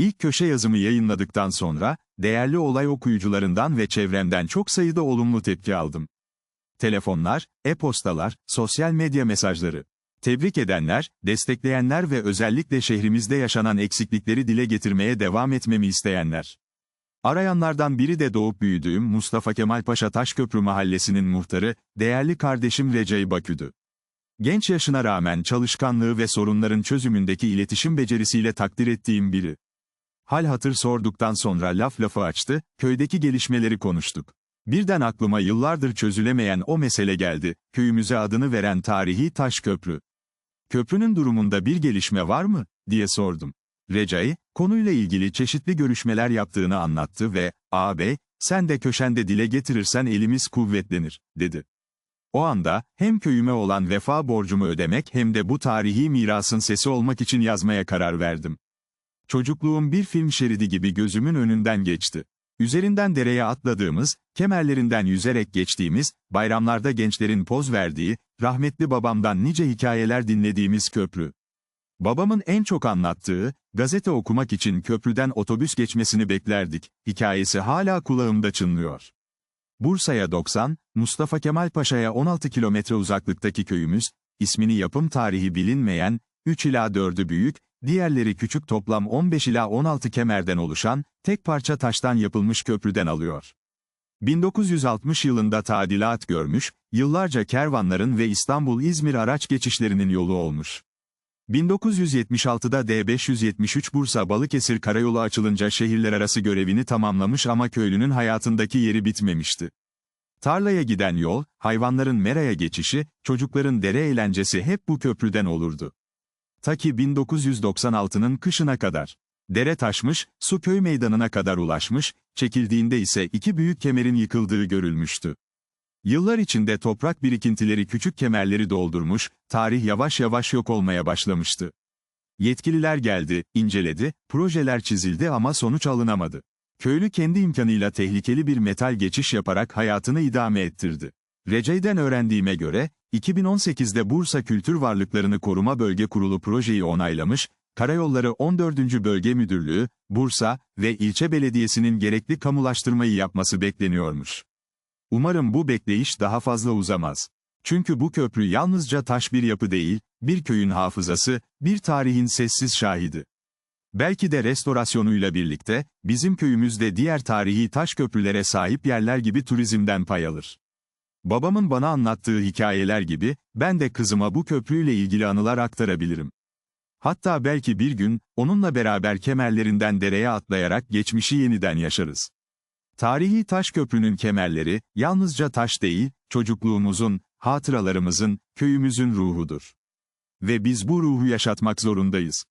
İlk köşe yazımı yayınladıktan sonra, değerli olay okuyucularından ve çevremden çok sayıda olumlu tepki aldım. Telefonlar, e-postalar, sosyal medya mesajları. Tebrik edenler, destekleyenler ve özellikle şehrimizde yaşanan eksiklikleri dile getirmeye devam etmemi isteyenler. Arayanlardan biri de doğup büyüdüğüm Mustafa Kemal Paşa Taşköprü Mahallesi'nin muhtarı, değerli kardeşim Recai Bakü'dü. Genç yaşına rağmen çalışkanlığı ve sorunların çözümündeki iletişim becerisiyle takdir ettiğim biri. Hal hatır sorduktan sonra laf lafı açtı, köydeki gelişmeleri konuştuk. Birden aklıma yıllardır çözülemeyen o mesele geldi, köyümüze adını veren tarihi taş köprü. Köprünün durumunda bir gelişme var mı, diye sordum. Recai, konuyla ilgili çeşitli görüşmeler yaptığını anlattı ve, ağabey, sen de köşende dile getirirsen elimiz kuvvetlenir, dedi. O anda, hem köyüme olan vefa borcumu ödemek hem de bu tarihi mirasın sesi olmak için yazmaya karar verdim. Çocukluğum bir film şeridi gibi gözümün önünden geçti. Üzerinden dereye atladığımız, kemerlerinden yüzerek geçtiğimiz, bayramlarda gençlerin poz verdiği, rahmetli babamdan nice hikayeler dinlediğimiz köprü. Babamın en çok anlattığı, gazete okumak için köprüden otobüs geçmesini beklerdik, hikayesi hala kulağımda çınlıyor. Bursa'ya 90, Mustafa Kemal Paşa'ya 16 kilometre uzaklıktaki köyümüz, ismini yapım tarihi bilinmeyen, 3 ila 4'ü büyük, diğerleri küçük toplam 15 ila 16 kemerden oluşan, tek parça taştan yapılmış köprüden alıyor. 1960 yılında tadilat görmüş, yıllarca kervanların ve İstanbul-İzmir araç geçişlerinin yolu olmuş. 1976'da D573 Bursa Balıkesir Karayolu açılınca şehirler arası görevini tamamlamış ama köylünün hayatındaki yeri bitmemişti. Tarlaya giden yol, hayvanların meraya geçişi, çocukların dere eğlencesi hep bu köprüden olurdu. Ta ki 1996'nın kışına kadar. Dere taşmış, su köy meydanına kadar ulaşmış, çekildiğinde ise iki büyük kemerin yıkıldığı görülmüştü. Yıllar içinde toprak birikintileri küçük kemerleri doldurmuş, tarih yavaş yavaş yok olmaya başlamıştı. Yetkililer geldi, inceledi, projeler çizildi ama sonuç alınamadı. Köylü kendi imkanıyla tehlikeli bir metal geçiş yaparak hayatını idame ettirdi. Recai'den öğrendiğime göre, 2018'de Bursa Kültür Varlıklarını Koruma Bölge Kurulu projeyi onaylamış, Karayolları 14. Bölge Müdürlüğü, Bursa ve ilçe belediyesinin gerekli kamulaştırmayı yapması bekleniyormuş. Umarım bu bekleyiş daha fazla uzamaz. Çünkü bu köprü yalnızca taş bir yapı değil, bir köyün hafızası, bir tarihin sessiz şahidi. Belki de restorasyonuyla birlikte, bizim köyümüzde diğer tarihi taş köprülere sahip yerler gibi turizmden pay alır. Babamın bana anlattığı hikayeler gibi, ben de kızıma bu köprüyle ilgili anılar aktarabilirim. Hatta belki bir gün, onunla beraber kemerlerinden dereye atlayarak geçmişi yeniden yaşarız. Tarihi taş köprünün kemerleri, yalnızca taş değil, çocukluğumuzun, hatıralarımızın, köyümüzün ruhudur. Ve biz bu ruhu yaşatmak zorundayız.